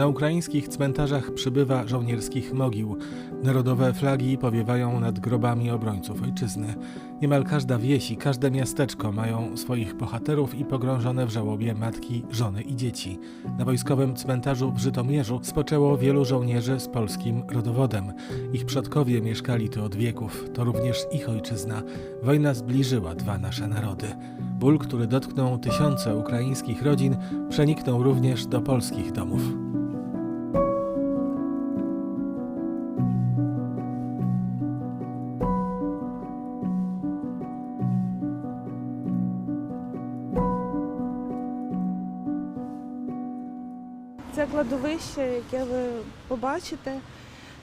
Na ukraińskich cmentarzach przybywa żołnierskich mogił. Narodowe flagi powiewają nad grobami obrońców ojczyzny. Niemal każda wieś i każde miasteczko mają swoich bohaterów i pogrążone w żałobie matki, żony i dzieci. Na wojskowym cmentarzu w Żytomierzu spoczęło wielu żołnierzy z polskim rodowodem. Ich przodkowie mieszkali tu od wieków. To również ich ojczyzna. Wojna zbliżyła dwa nasze narody. Ból, który dotknął tysiące ukraińskich rodzin, przeniknął również do polskich domów. Це кладовище, яке ви побачите,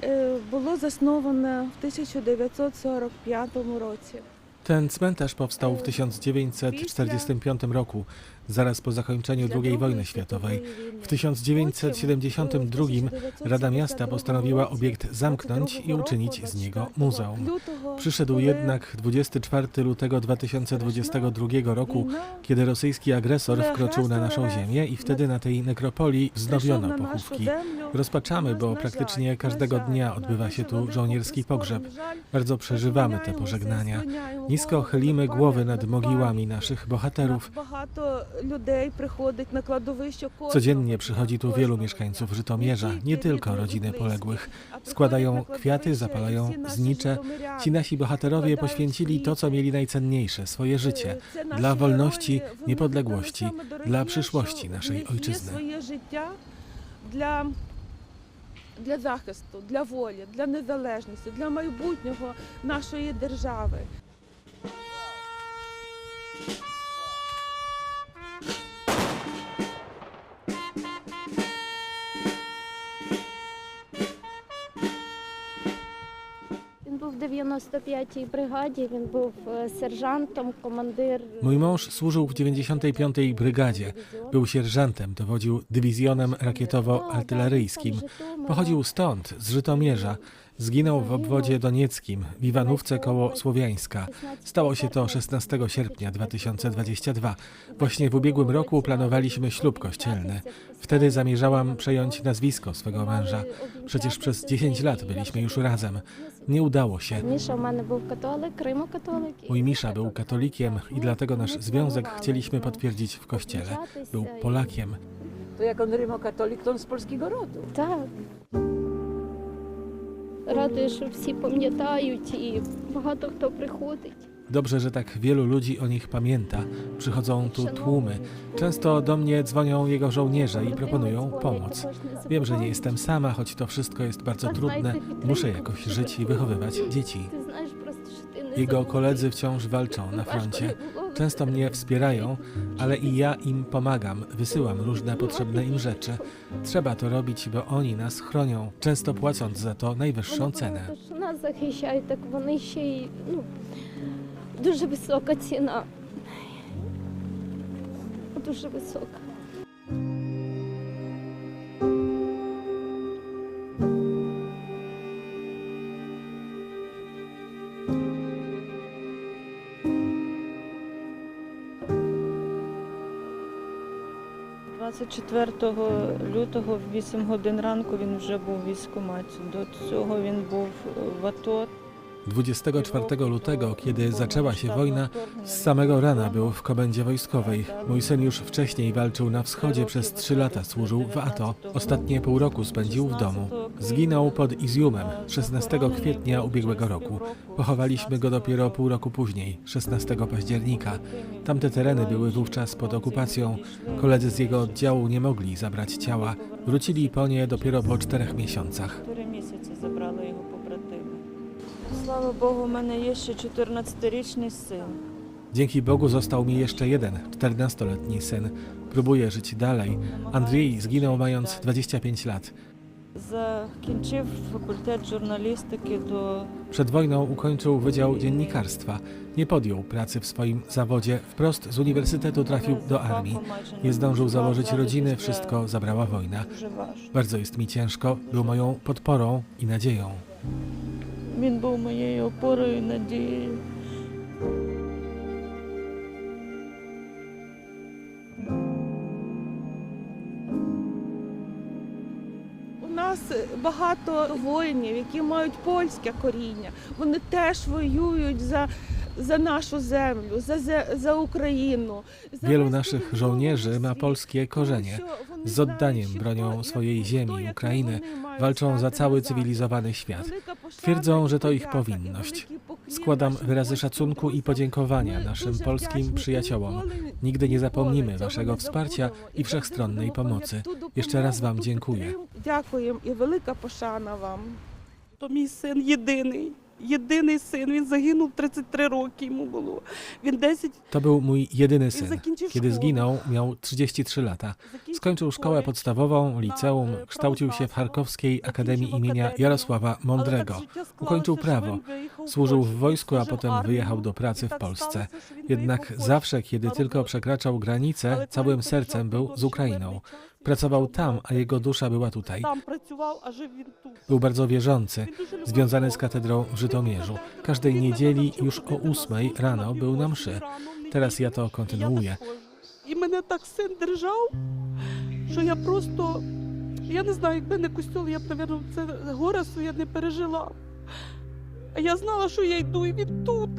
е, було засноване в 1945 році. Ten cmentarz powstał w 1945 roku, zaraz po zakończeniu II wojny światowej. W 1972 Rada Miasta postanowiła obiekt zamknąć i uczynić z niego muzeum. Przyszedł jednak 24 lutego 2022 roku, kiedy rosyjski agresor wkroczył na naszą ziemię i wtedy na tej nekropolii wznowiono pochówki. Rozpaczamy, bo praktycznie każdego dnia odbywa się tu żołnierski pogrzeb. Bardzo przeżywamy te pożegnania Nisko chylimy głowy nad mogiłami naszych bohaterów. Багато людей приходить на кладовище. кожного. Codziennie przychodzi tu wielu mieszkańców Żytomierza, nie tylko rodziny poległych. Składają kwiaty, zapalają znicze. Ci nasi bohaterowie poświęcili to, co mieli najcenniejsze, swoje życie, dla wolności, niepodległości, dla przyszłości naszej ojczyzny. Своє життя для, для захисту, для волі, для незалежності, для майбутнього нашої держави. в 95-й бригаді, він був е, сержантом, командир. Mój mąż służył w 95. Brygadzie. Był sierżantem, dowodził dywizjonem rakietowo-artyleryjskim. Pochodził stąd, z Żytomierza. Zginął w obwodzie donieckim, w Iwanówce koło Słowiańska. Stało się to 16 sierpnia 2022. Właśnie w ubiegłym roku planowaliśmy ślub kościelny. Wtedy zamierzałam przejąć nazwisko swego męża. Przecież przez 10 lat byliśmy już razem. Nie udało się. Mój Misza był katolikiem i dlatego nasz związek chcieliśmy potwierdzić w kościele. Był Polakiem. To jak on rymokatolik, to on z polskiego rodu. Tak. Радий, що всі пам'ятають і багато хто приходить. Dobrze, że tak wielu ludzi o nich pamięta. Przychodzą tu tłumy. Często do mnie dzwonią jego żołnierze i proponują pomoc. Wiem, że nie jestem sama, choć to wszystko jest bardzo trudne. Muszę jakoś żyć i wychowywać dzieci. Ти знаєш просто, що ти не Jego забудеш. koledzy wciąż walczą na froncie. Często mnie wspierają, ale i ja im pomagam, wysyłam różne potrzebne im rzeczy. Trzeba to robić, bo oni nas chronią, często płacąc za to najwyższą Вони cenę. багато що нас захищають, так вони ще й ну, дуже висока ціна. Дуже висока. – 24 лютого в 8 годин ранку він вже був в військкоматі. До цього він був в АТО. 24 lutego, kiedy zaczęła się wojna, z samego rana był w komendzie wojskowej. Mój syn już wcześniej walczył na wschodzie, przez trzy lata służył w ATO. Ostatnie pół roku spędził w domu. Zginął pod Izjumem 16 kwietnia ubiegłego roku. Pochowaliśmy go dopiero pół roku później, 16 października. Tamte tereny były wówczas pod okupacją. Koledzy z jego oddziału nie mogli zabrać ciała. Wrócili po nie dopiero po czterech miesiącach. Слава Богу, у мене є ще 14-річний син. Dzięki Bogu został mi jeszcze jeden, 14-letni syn. Próbuje żyć dalej. Andrzej zginął mając 25 lat. Закінчив факультет журналістики до Przed wojną ukończył Wydział Dziennikarstwa. Nie podjął pracy w swoim zawodzie. Wprost z uniwersytetu trafił do armii. Nie zdążył założyć rodziny, wszystko zabrała wojna. Дуже важко. Bardzo jest mi ciężko, był moją podporą i nadzieją. Він був моєю опорою і надією. нас багато воїнів, які мають польське коріння. Вони теж воюють за, za naszą ziemię, za, za Ukrainę. Wielu naszych żołnierzy ma polskie korzenie. Z oddaniem bronią swojej ziemi, Ukrainy, walczą za cały cywilizowany świat. Twierdzą, że to ich powinność. Składam wyrazy szacunku i podziękowania naszym polskim przyjaciołom. Nigdy nie zapomnimy Waszego wsparcia i wszechstronnej pomocy. Jeszcze raz Wam dziękuję. Dziękuję i wielka poszana Wam. To mój syn jedyny син єдиний. Єдиний син. Він загинув 33 роки йому було. Він 10 To był mój jedyny він syn. закінчив Kiedy школу. zginął, miał 33 lata. Закінчив Skończył szkołę коледж. podstawową, liceum, kształcił się w Charkowskiej Akademii imienia Jarosława Але Mądrego. так життя склалося, Ukończył що prawo. він виїхав в Służył w Польщу, wojsku, a служив potem армію. wyjechał do І pracy w так Polsce. сталося, що він Jednak виїхав в zawsze, Польщу. kiedy tylko przekraczał granicę, Але коли całym прийшов sercem był той z Ukrainą. щемерний час, він Pracował пішов tam, на a jego dusza była tutaj. Там працював, а жив він тут. Był bardzo wierzący, Він дуже любив związany z Бога. katedrą w Żytomierzu. Każdej niedzieli już o ósmej rano był na mszy. Teraz ja to kontynuuję. І мене так син держав, що я просто, я не знаю, якби не костюл, я б, мабуть, це горе своє не пережила. А я знала, що я йду, і він тут.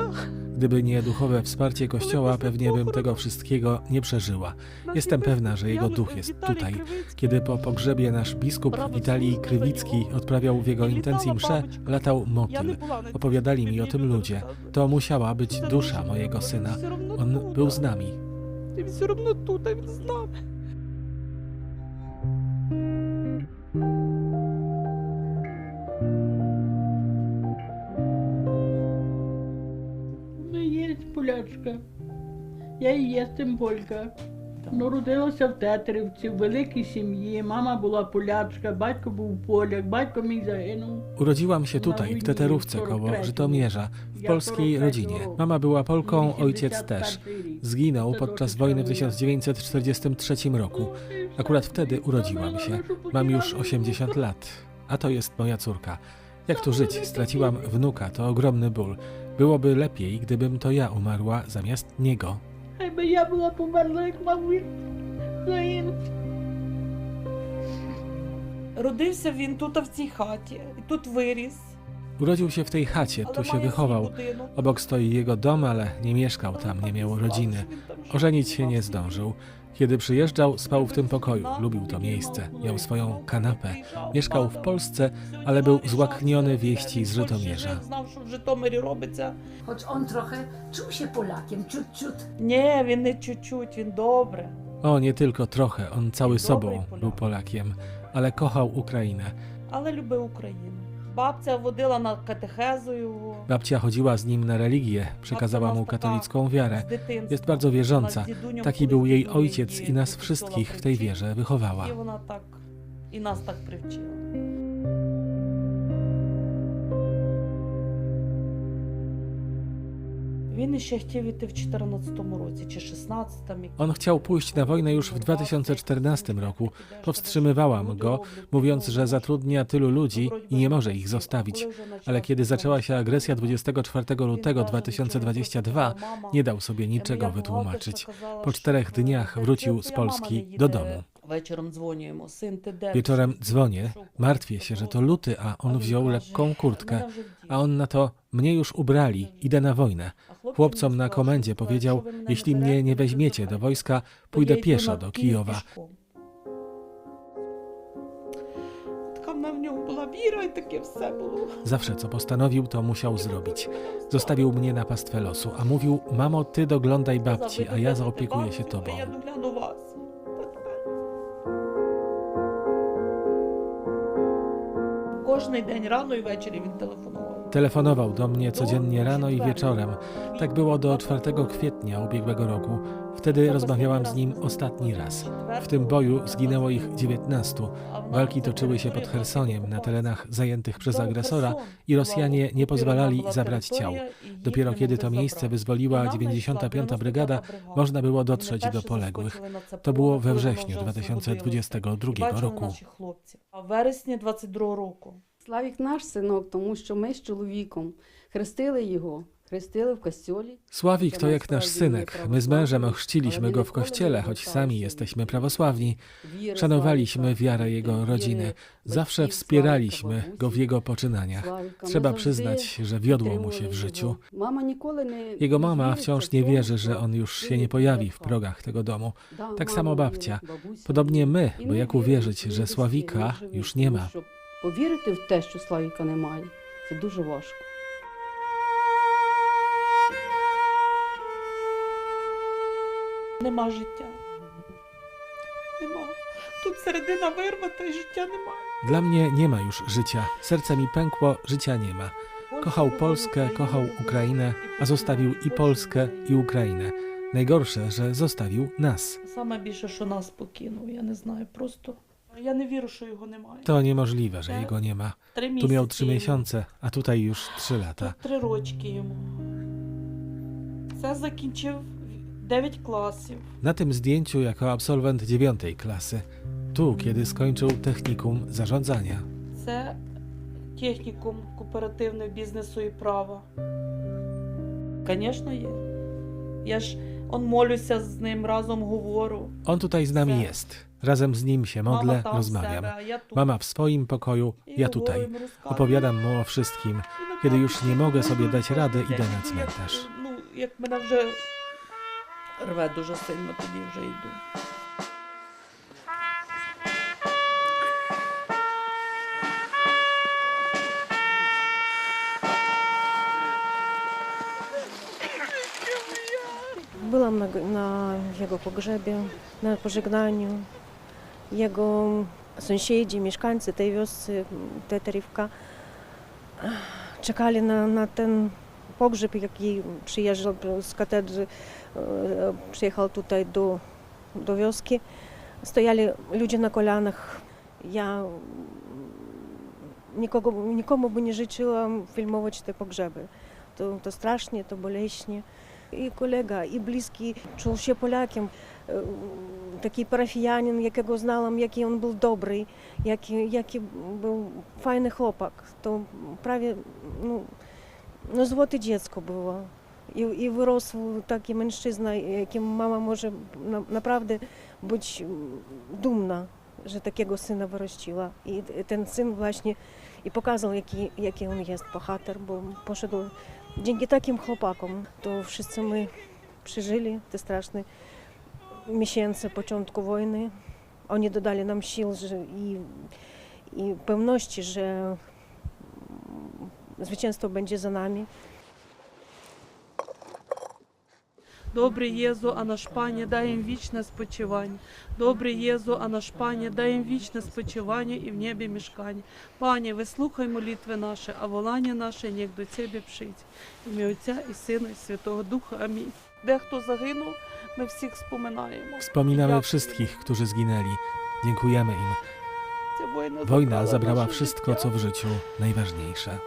Gdyby nie duchowe wsparcie Kościoła, pewnie bym tego wszystkiego nie przeżyła. Jestem pewna, że jego duch jest tutaj. Kiedy po pogrzebie nasz biskup Witalij Krywicki odprawiał w jego intencji mszę, latał motyl. Opowiadali mi o tym ludzie. To musiała być dusza mojego syna. On był z nami. Він все одно тут, а він полячка. Я і є полька. Народилася в Тетерівці, в великій сім'ї. Мама була полячка, батько був поляк, батько мій загинув. Urodziłam się tutaj, w Teterówce koło Żytomierza, w polskiej rodzinie. Mama była Polką, ojciec też. Zginął podczas wojny w 1943 roku. Akurat wtedy urodziłam się. Mam już 80 lat, a to jest moja córka. Jak tu żyć? Straciłam wnuka, to ogromny ból. Byłoby lepiej, gdybym to ja umarła zamiast niego. Хай би я була померла, як мабуть, загинув. Родився він тут в цій хаті, і тут виріс. Urodził się w tej chacie, Але tu się має свій wychował. будинок. Obok stoi jego dom, ale nie mieszkał tam, nie miał rodziny. Ożenić się nie zdążył. Kiedy przyjeżdżał, spał w tym pokoju. Lubił to miejsce. Miał swoją kanapę. Mieszkał w Polsce, ale był złakniony wieści z Żytomierza. Знав, що в Житомирі робиться. Choć on trochę czuł się Polakiem, ciut, ciut. Ні, він не чуть-чуть, він добре. O, nie tylko trochę, on cały Dobry sobą Polak. był Polakiem, ale kochał Ukrainę. Але любив Україну. Babcia wodyla na katechezę jego. Babcia chodziła z nim na religię, przekazała mu katolicką wiarę. Jest bardzo wierząca. Taki był jej ojciec i nas wszystkich w tej wierze wychowała. I ona tak, i nas tak przywczyła. Він іще хотів іти в 14-му році чи 16-му. On chciał pójść na wojnę już w 2014 roku. Powstrzymywałam go, mówiąc, że zatrudnia tylu ludzi i nie może ich zostawić. Ale kiedy zaczęła się agresja 24 lutego 2022, nie dał sobie niczego wytłumaczyć. Po czterech dniach wrócił z Polski do domu. Wieczorem dzwonię, martwię się, że to luty, a on wziął lekką kurtkę. A on na to, mnie już ubrali, idę na wojnę. Chłopcom na komendzie powiedział, jeśli mnie nie weźmiecie do wojska, pójdę pieszo do Kijowa. Zawsze co postanowił, to musiał zrobić. Zostawił mnie na pastwę losu, a mówił, mamo, ty doglądaj babci, a ja zaopiekuję się tobą. każdy dzień rano i telefonował. Do mnie codziennie rano i wieczorem. Tak było do 4 kwietnia ubiegłego roku. Wtedy rozmawiałam z nim ostatni raz. W tym boju zginęło ich 19. Walki toczyły się pod Chersoniem na terenach zajętych przez agresora i Rosjanie nie pozwalali zabrać ciał. Dopiero kiedy to miejsce wyzwoliła 95. Brygada, można było dotrzeć do poległych. To było we wrześniu 2022 roku. W wrześniu 22 roku. Славік наш синок, тому що ми з чоловіком хрестили його Хрестили в костьолі. Sławik to jak nasz synek. My z mężem ochrzciliśmy go w kościele, choć sami jesteśmy prawosławni. Szanowaliśmy wiarę jego rodziny. Zawsze wspieraliśmy go w jego poczynaniach. Trzeba przyznać, że wiodło mu się w życiu. Jego mama wciąż nie wierzy, że on już się nie pojawi w progach tego domu. Tak samo babcia. Podobnie my, bo jak uwierzyć, że Sławika już nie ma. Повірити в те, що Славіка немає, це дуже важко. Нема життя. Нема. Тут середина вирвата і життя немає. Dla mnie nie ma już życia. Serce mi pękło, życia nie ma. Kochał Polskę, kochał Ukrainę, a zostawił i Polskę, i Ukrainę. Najgorsze, że zostawił nas. Саме більше, що нас покинув, я не знаю. Просто я не wierzę, що його немає. To niemożliwe, że jego nie ma. Три Tu місяці. miał trzy йому. miesiące, a tutaj już trzy lata. Тут три рочки йому. Це закінчив 9 класів. Na tym zdjęciu jako absolwent dziewiątej klasy. Tu, kiedy skończył technikum zarządzania. Це технікум кооперативного бізнесу і права. Звісно, є. Я ж он молюся з ним, разом говорю. On tutaj z nami jest. Razem z nim się modlę, Мама там в rozmawiam. себе, а я тут. Mama w swoim pokoju, І ja говорю tutaj. йому, розказую. Opowiadam mu o wszystkim. І на Kiedy кожному już nie mogę sobie dać rady, день. idę na Ну, як- cmentarz. Ну, як мене вже рве дуже сильно, тоді вже Byłam na, na, jego pogrzebie, na pożegnaniu. Jego sąsiedzi, mieszkańcy tej wioscy, Teterywka, czekali na, na ten pogrzeb, jaki przyjeżdżał z katedry, e, przyjechał tutaj do, do wioski. Stojali ludzie na kolanach. Ja nikogo, nikomu by nie życzyłam filmować te pogrzeby. To, to strasznie, to boleśnie. І колега, і близький чув ще поляком, е, такий парафіянин, якого знала, який він був добрий, який, який був файний хлопак. То праві, ну, ну звоти дітсько було. І і вирос і меншизна, яким мама може на, бути думна, що такого сина вирощила. І, і, цей син власне і показував, який який він є по хатер, бо пошов Dzięki takim chłopakom to wszyscy my przeżyli te straszne miesiące początku wojny. Oni dodali nam sił że i, i pewności, że zwycięstwo będzie za nami. Добрий Єзу, а наш пані, дай їм вічне спочивання. Добрий Єзу, а наш пані, дай їм вічне спочивання і в небі мішкання. Пані, вислухай молитви наші, а волання наше ніяк до Тебе прийти. Ім'я Отця і Сина, і Святого Духа. Амінь. Дехто загинув, ми всіх споминаємо. Wspominamy wszystkich, którzy zginęli. Dziękujemy im. Wojna забрала zabrała wszystko, co w życiu najważniejsze.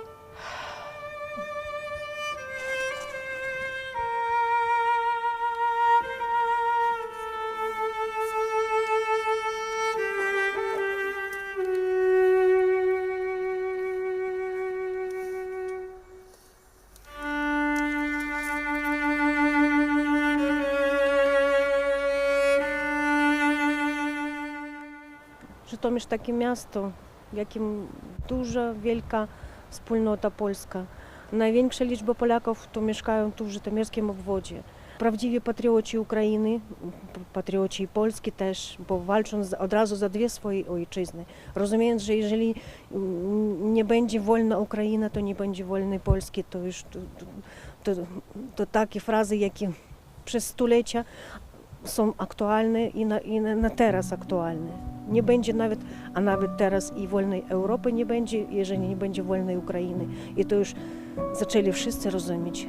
Житомир таке місто, в яким дуже велика спільнота польська. Найwiększa liczba Polaków to mieszkają tu w żytomierskim obwodzie. Prawdziwi patrioci Ukrainy, p- patrioci Polski też, bo walczą z- od razu za dwie swoje ojczyzny. Rozumiejąc, że jeżeli mm, nie będzie wolna Ukraina, to nie będzie wolnej Polski, to już to, to, to, to takie frazy, jakie przez stulecia są aktualne i na, i na, na teraz aktualne. Nie będzie nawet, a nawet teraz i wolnej Europy nie będzie, jeżeli nie będzie wolnej Ukrainy. I to już zaczęli wszyscy rozumieć.